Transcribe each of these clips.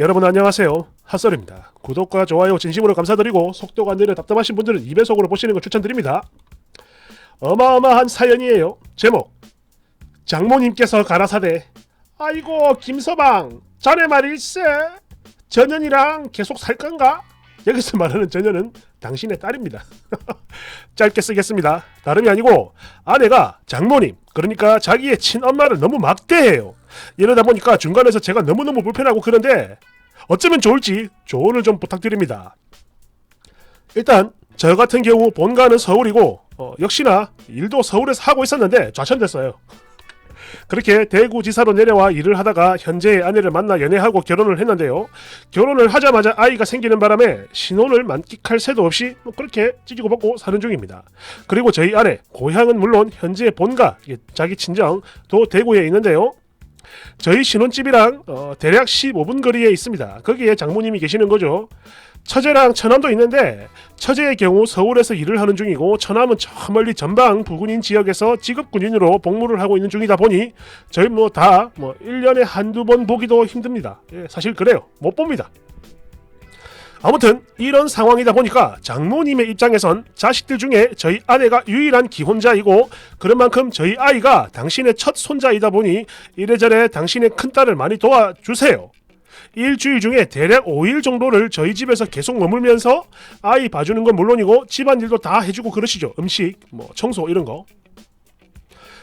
여러분 안녕하세요. 핫설입니다. 구독과 좋아요 진심으로 감사드리고 속도가 느려 답답하신 분들은 2배속으로 보시는 걸 추천드립니다. 어마어마한 사연이에요. 제목 장모님께서 가라사대 아이고 김서방 자네 말일세 전현이랑 계속 살 건가? 여기서 말하는 전현은 당신의 딸입니다. 짧게 쓰겠습니다. 다름이 아니고 아내가 장모님 그러니까 자기의 친엄마를 너무 막대해요. 이러다 보니까 중간에서 제가 너무너무 불편하고 그런데 어쩌면 좋을지 조언을 좀 부탁드립니다. 일단 저 같은 경우 본가는 서울이고 어, 역시나 일도 서울에서 하고 있었는데 좌천됐어요. 그렇게 대구지사로 내려와 일을 하다가 현재의 아내를 만나 연애하고 결혼을 했는데요. 결혼을 하자마자 아이가 생기는 바람에 신혼을 만끽할 새도 없이 뭐 그렇게 찌지고 볶고 사는 중입니다. 그리고 저희 아내 고향은 물론 현재 본가 이게 자기 친정 도 대구에 있는데요. 저희 신혼집이랑 어, 대략 15분 거리에 있습니다. 거기에 장모님이 계시는 거죠. 처제랑 처남도 있는데 처제의 경우 서울에서 일을 하는 중이고 처남은 저 멀리 전방 부근인 지역에서 직업 군인으로 복무를 하고 있는 중이다 보니 저희 뭐 다뭐 1년에 한두 번 보기도 힘듭니다. 예, 사실 그래요. 못 봅니다. 아무튼 이런 상황이다 보니까 장모님의 입장에선 자식들 중에 저희 아내가 유일한 기혼자이고 그런 만큼 저희 아이가 당신의 첫 손자이다 보니 이래저래 당신의 큰딸을 많이 도와주세요. 일주일 중에 대략 5일 정도를 저희 집에서 계속 머물면서 아이 봐주는 건 물론이고 집안일도 다 해주고 그러시죠. 음식, 뭐 청소 이런 거.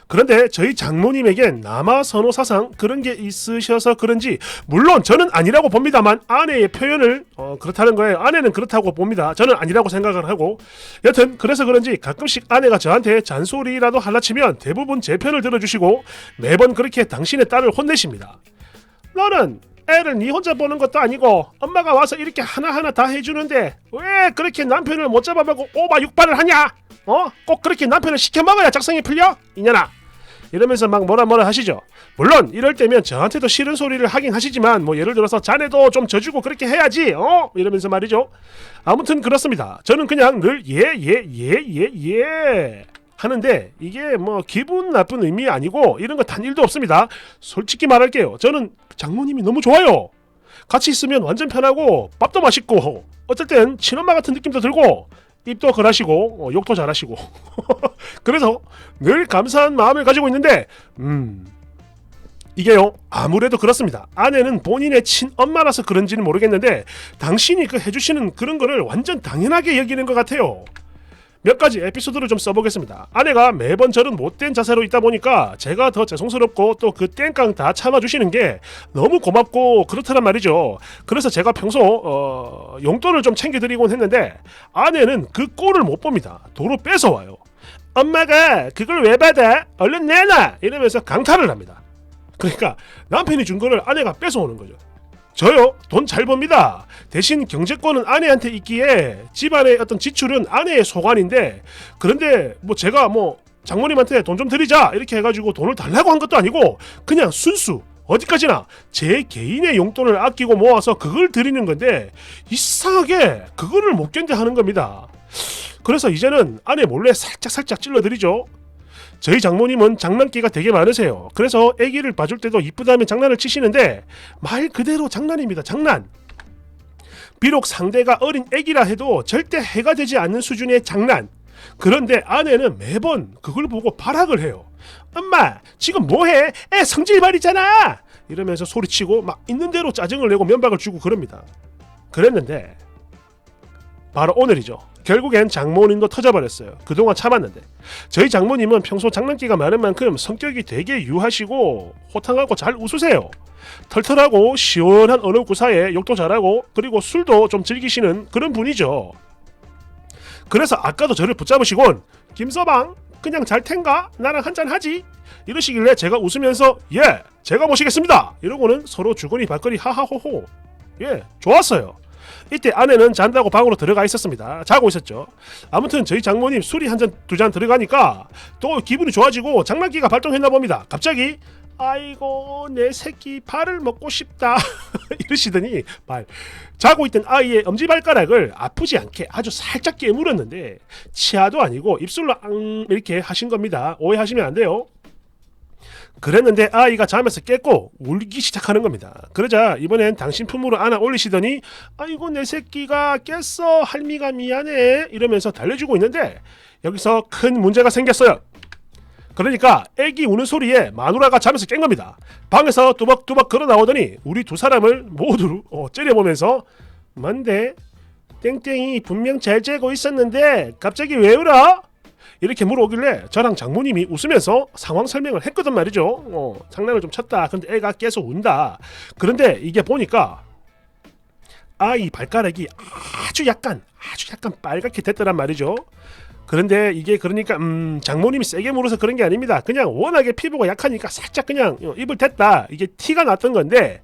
그런데 저희 장모님에겐 남아 선호 사상 그런 게 있으셔서 그런지 물론 저는 아니라고 봅니다만 아내의 표현을 어, 그렇다는 거예요. 아내는 그렇다고 봅니다. 저는 아니라고 생각을 하고 여튼 그래서 그런지 가끔씩 아내가 저한테 잔소리라도 할라치면 대부분 제 편을 들어주시고 매번 그렇게 당신의 딸을 혼내십니다. 너는 애를 네 혼자 보는 것도 아니고 엄마가 와서 이렇게 하나하나 다 해주는데 왜 그렇게 남편을 못 잡아먹고 오바 육바를 하냐? 어? 꼭 그렇게 남편을 시켜 먹어야 작성이 풀려? 이년아 이러면서 막 뭐라 뭐라 하시죠. 물론 이럴 때면 저한테도 싫은 소리를 하긴 하시지만 뭐 예를 들어서 자네도 좀 져주고 그렇게 해야지. 어? 이러면서 말이죠. 아무튼 그렇습니다. 저는 그냥 늘 예 예 예 예 예. 하는데 이게 뭐 기분 나쁜 의미 아니고 이런 거 단 일도 없습니다. 솔직히 말할게요. 저는 장모님이 너무 좋아요. 같이 있으면 완전 편하고 밥도 맛있고 땐 친엄마 같은 느낌도 들고 입도 그라시고 어, 욕도 잘하시고. 그래서 늘 감사한 마음을 가지고 있는데 음 이게요 아무래도 그렇습니다. 아내는 본인의 친엄마라서 그런지는 모르겠는데 당신이 그 해주시는 그런 거를 완전 당연하게 여기는 것 같아요 몇 가지 에피소드를 좀 써보겠습니다. 아내가 매번 저런 못된 자세로 있다 보니까 제가 더 죄송스럽고 또 그 땡깡 다 참아주시는 게 너무 고맙고 그렇다란 말이죠. 그래서 제가 평소 어, 용돈을 좀 챙겨드리곤 했는데 아내는 그 꼴을 못 봅니다. 도로 뺏어와요. 엄마가 그걸 왜 받아? 얼른 내놔! 이러면서 강탈을 합니다. 그러니까 남편이 준 거를 아내가 뺏어오는 거죠. 저요 돈 잘 법니다. 대신 경제권은 아내한테 있기에 집안의 어떤 지출은 아내의 소관인데 그런데 뭐 제가 뭐 장모님한테 돈 좀 드리자 이렇게 해가지고 돈을 달라고 한 것도 아니고 그냥 순수 어디까지나 제 개인의 용돈을 아끼고 모아서 그걸 드리는 건데 이상하게 그거를 못 견뎌 하는 겁니다. 그래서 이제는 아내 몰래 살짝 살짝 찔러드리죠. 저희 장모님은 장난기가 되게 많으세요. 그래서 아기를 봐줄 때도 이쁘다면 장난을 치시는데 말 그대로 장난입니다. 장난. 비록 상대가 어린 아기라 해도 절대 해가 되지 않는 수준의 장난. 그런데 아내는 매번 그걸 보고 발악을 해요. 엄마, 지금 뭐해? 애 성질 발이잖아. 이러면서 소리치고 막 있는 대로 짜증을 내고 면박을 주고 그럽니다. 그랬는데 바로 오늘이죠. 결국엔 장모님도 터져버렸어요. 그동안 참았는데. 저희 장모님은 평소 장난기가 많은 만큼 성격이 되게 유하시고 호탕하고 잘 웃으세요. 털털하고 시원한 언어 구사에 욕도 잘하고 그리고 술도 좀 즐기시는 그런 분이죠. 그래서 아까도 저를 붙잡으시곤 김서방 그냥 잘 텐가? 나랑 한잔 하지? 이러시길래 제가 웃으면서 예 제가 모시겠습니다 이러고는 서로 주거니 받거니 하하호호 예 좋았어요 이때 아내는 잔다고 방으로 들어가 있었습니다. 자고 있었죠. 아무튼 저희 장모님 술이 한 잔두잔 들어가니까 또 기분이 좋아지고 장난기가 발동했나 봅니다. 갑자기 아이고 내 새끼 발을 먹고 싶다 이러시더니 발 자고 있던 아이의 엄지발가락을 아프지 않게 아주 살짝 깨물었는데 치아도 아니고 입술로 앙 이렇게 하신 겁니다. 오해하시면 안 돼요. 그랬는데 아이가 잠에서 깼고 울기 시작하는 겁니다. 그러자 이번엔 당신 품으로 안아 올리시더니 아이고 내 새끼가 깼어 할미가 미안해 이러면서 달래주고 있는데 여기서 큰 문제가 생겼어요. 그러니까 애기 우는 소리에 마누라가 잠에서 깬 겁니다. 방에서 뚜벅뚜벅 걸어 나오더니 우리 두 사람을 모두 어, 째려보면서 뭔데 땡땡이 분명 잘 재고 있었는데 갑자기 왜 울어? 이렇게 물어오길래 저랑 장모님이 웃으면서 상황 설명을 했거든 말이죠. 어, 장난을 좀 쳤다. 근데 애가 계속 운다. 그런데 이게 보니까 아이 발가락이 아주 약간 아주 약간 빨갛게 됐더란 말이죠. 그런데 이게 그러니까 음, 장모님이 세게 물어서 그런 게 아닙니다. 그냥 워낙에 피부가 약하니까 살짝 그냥 어, 입을 댔다. 이게 티가 났던 건데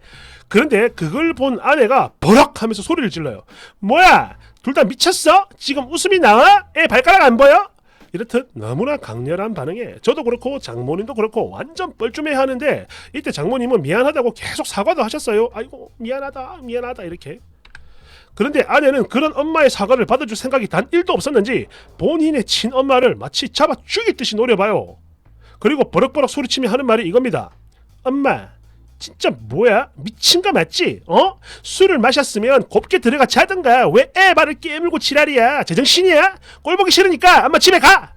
그런데 그걸 본 아내가 버럭 하면서 소리를 질러요. 뭐야? 둘 다 미쳤어? 지금 웃음이 나와? 애 발가락 안 보여? 이렇듯 너무나 강렬한 반응에 저도 그렇고 장모님도 그렇고 완전 뻘쭘해 하는데 이때 장모님은 미안하다고 계속 사과도 하셨어요. 아이고 미안하다 미안하다 이렇게. 그런데 아내는 그런 엄마의 사과를 받아줄 생각이 단 1도 없었는지 본인의 친엄마를 마치 잡아 죽이듯이 노려봐요. 그리고 버럭버럭 소리치며 하는 말이 이겁니다. 엄마 진짜 뭐야? 미친 거 맞지? 어? 술을 마셨으면 곱게 들어가 자든가 왜애 발을 깨물고 지랄이야? 제정신이야? 꼴 보기 싫으니까 엄마 집에 가!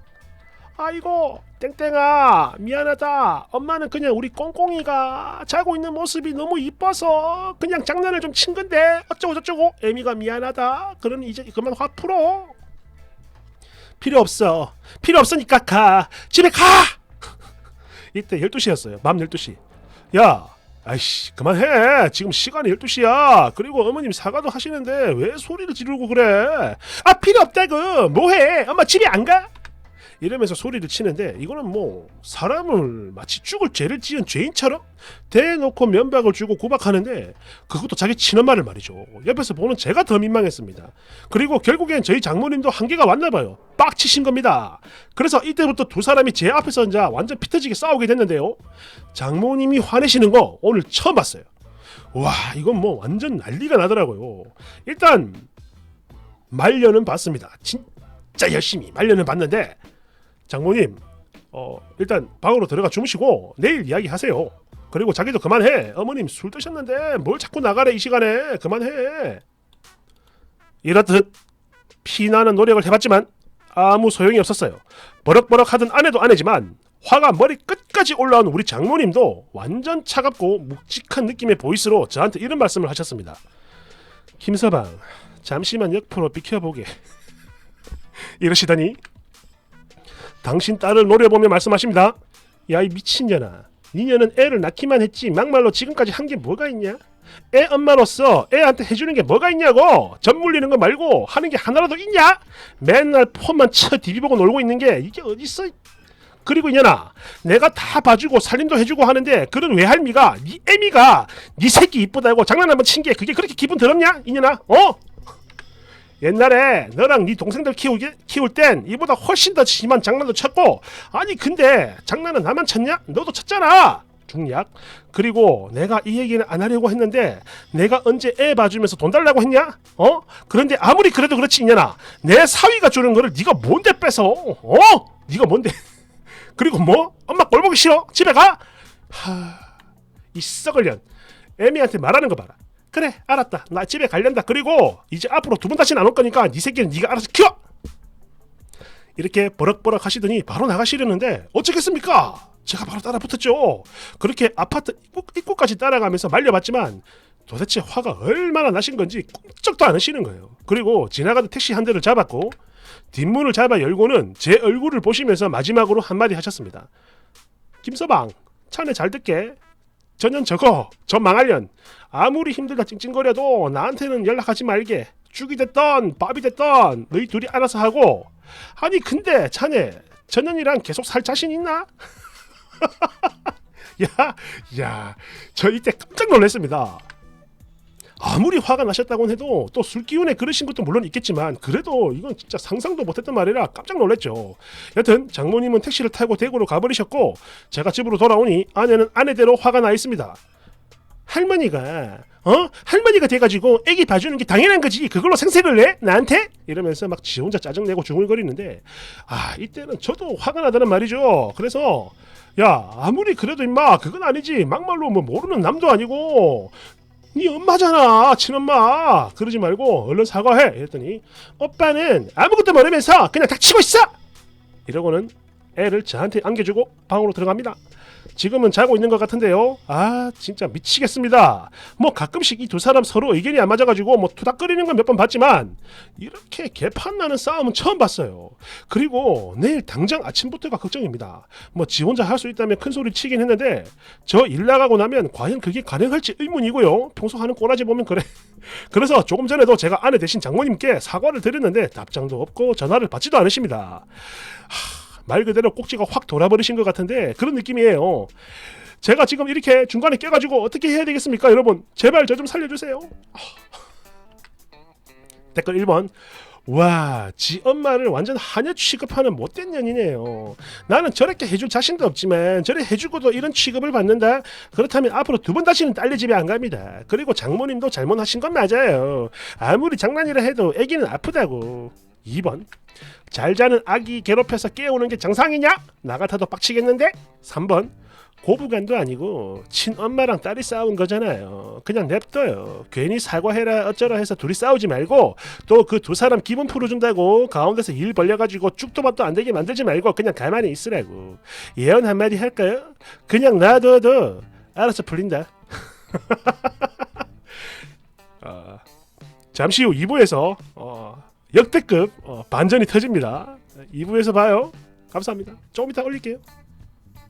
아이고 땡땡아 미안하다 엄마는 그냥 우리 꽁꽁이가 자고 있는 모습이 너무 이뻐서 그냥 장난을 좀 친 건데 어쩌고 저쩌고 애미가 미안하다 그러니 이제 그만 화 풀어 필요 없어 필요 없으니까 가 집에 가 이때 12시였어요 밤 12시 야 아이씨 그만해. 지금 시간이 12시야. 그리고 어머님 사과도 하시는데 왜 소리를 지르고 그래? 아 필요 없다고. 뭐해? 엄마 집에 안 가? 이러면서 소리를 치는데 이거는 뭐 사람을 마치 죽을 죄를 지은 죄인처럼 대놓고 면박을 주고 구박하는데 그것도 자기 친엄마를 말이죠. 옆에서 보는 제가 더 민망했습니다. 그리고 결국엔 저희 장모님도 한계가 왔나 봐요. 빡치신 겁니다. 그래서 이때부터 두 사람이 제 앞에서 혼자 완전 피터지게 싸우게 됐는데요. 장모님이 화내시는 거 오늘 처음 봤어요. 와 이건 뭐 완전 난리가 나더라고요. 일단 말려는 봤습니다. 진짜 열심히 말려는 봤는데 장모님 어 일단 방으로 들어가 주무시고 내일 이야기하세요. 그리고 자기도 그만해. 어머님 술 드셨는데 뭘 자꾸 나가래 이 시간에. 그만해. 이렇듯 피나는 노력을 해봤지만 아무 소용이 없었어요. 버럭버럭 하던 아내도 아내지만 화가 머리 끝까지 올라온 우리 장모님도 완전 차갑고 묵직한 느낌의 보이스로 저한테 이런 말씀을 하셨습니다. 김서방 잠시만 옆으로 비켜보게. 이러시더니 당신 딸을 노려보며 말씀하십니다. 야 이 미친년아, 니녀는 애를 낳기만 했지 막말로 지금까지 한 게 뭐가 있냐? 애 엄마로서 애한테 해주는 게 뭐가 있냐고 젖 물리는 거 말고 하는 게 하나라도 있냐? 맨날 폰만 쳐 디비보고 놀고 있는 게 이게 어딨어? 그리고 이년아 내가 다 봐주고 살림도 해주고 하는데 그런 외할미가 니 애미가 니 새끼 이쁘다고 장난 한번 친 게 그게 그렇게 기분 더럽냐 이년아 어? 옛날에 너랑 네 동생들 키우기, 키울 땐 이보다 훨씬 더 심한 장난도 쳤고 아니 근데 장난은 나만 쳤냐? 너도 쳤잖아 중약 그리고 내가 이 얘기는 안 하려고 했는데 내가 언제 애 봐주면서 돈 달라고 했냐? 어? 그런데 아무리 그래도 그렇지 이년아 내 사위가 주는 거를 네가 뭔데 뺏어? 어? 네가 뭔데? 그리고 뭐? 엄마 꼴 보기 싫어? 집에 가? 하... 이 썩을 년 애미한테 말하는 거 봐라 그래 알았다. 나 집에 갈련다. 그리고 이제 앞으로 두 번 다시는 안 올 거니까 네 새끼는 네가 알아서 키워! 이렇게 버럭버럭 하시더니 바로 나가시려는데 어쩌겠습니까? 제가 바로 따라 붙었죠. 그렇게 아파트 입구, 입구 까지 따라가면서 말려봤지만 도대체 화가 얼마나 나신 건지 꿈쩍도 안 하시는 거예요. 그리고 지나가던 택시 한 대를 잡았고 뒷문을 잡아 열고는 제 얼굴을 보시면서 마지막으로 한마디 하셨습니다. 김서방 차내 잘 듣게 전년 저거 저 망할년 아무리 힘들다 찡찡거려도 나한테는 연락하지 말게 죽이 됐던 밥이 됐던 너희 둘이 알아서 하고 아니 근데 자네 전년이랑 계속 살 자신 있나? 야, 야, 저 이때 깜짝 놀랐습니다. 아무리 화가 나셨다고 해도 또 술 기운에 그러신 것도 물론 있겠지만 그래도 이건 진짜 상상도 못했던 말이라 깜짝 놀랐죠. 여튼 장모님은 택시를 타고 대구로 가버리셨고 제가 집으로 돌아오니 아내는 아내대로 화가 나 있습니다. 할머니가 어 할머니가 돼가지고 애기 봐주는 게 당연한 거지 그걸로 생색을 내 나한테 이러면서 막 지 혼자 짜증내고 중얼거리는데 아 이때는 저도 화가 나다는 말이죠. 그래서 야 아무리 그래도 임마 그건 아니지 막말로 뭐 모르는 남도 아니고 네 엄마잖아 친엄마. 그러지 말고 얼른 사과해. 했더니 오빠는 아무것도 모르면서 그냥 닥치고 있어! 이러고는 애를 저한테 안겨주고 방으로 들어갑니다 지금은 자고 있는 것 같은데요 아 진짜 미치겠습니다 뭐 가끔씩 이 두 사람 서로 의견이 안 맞아가지고 뭐 투닥거리는 건 몇 번 봤지만 이렇게 개판 나는 싸움은 처음 봤어요 그리고 내일 당장 아침부터가 걱정입니다 뭐 지 혼자 할 수 있다면 큰 소리 치긴 했는데 저 일 나가고 나면 과연 그게 가능할지 의문이고요. 평소 하는 꼬라지 보면 그래. 그래서 조금 전에도 제가 아내 대신 장모님께 사과를 드렸는데 답장도 없고 전화를 받지도 않으십니다. 하, 말 그대로 꼭지가 확 돌아버리신 것 같은데 그런 느낌이에요. 제가 지금 이렇게 중간에 껴가지고 어떻게 해야 되겠습니까, 여러분? 제발 저 좀 살려주세요. 하. 댓글 1번. 와, 지 엄마를 완전 하녀 취급하는 못된 년이네요. 나는 저렇게 해줄 자신도 없지만 저래 해주고도 이런 취급을 받는다? 그렇다면 앞으로 두 번 다시는 딸네 집에 안 갑니다. 그리고 장모님도 잘못하신 건 맞아요. 아무리 장난이라 해도 애기는 아프다고. 2번 잘 자는 아기 괴롭혀서 깨우는 게 정상이냐? 나 같아도 빡치겠는데? 3번 고부간도 아니고 친엄마랑 딸이 싸운 거잖아요. 그냥 냅둬요. 괜히 사과해라 어쩌라 해서 둘이 싸우지 말고 또 그 두 사람 기분 풀어준다고 가운데서 일 벌려가지고 쭉도 밥도 안 되게 만들지 말고 그냥 가만히 있으라고. 예언 한마디 할까요? 그냥 놔둬도 알아서 풀린다. 어, 잠시 후 2부에서 어, 역대급 어, 반전이 터집니다. 2부에서 봐요. 감사합니다. 조금 이따 올릴게요.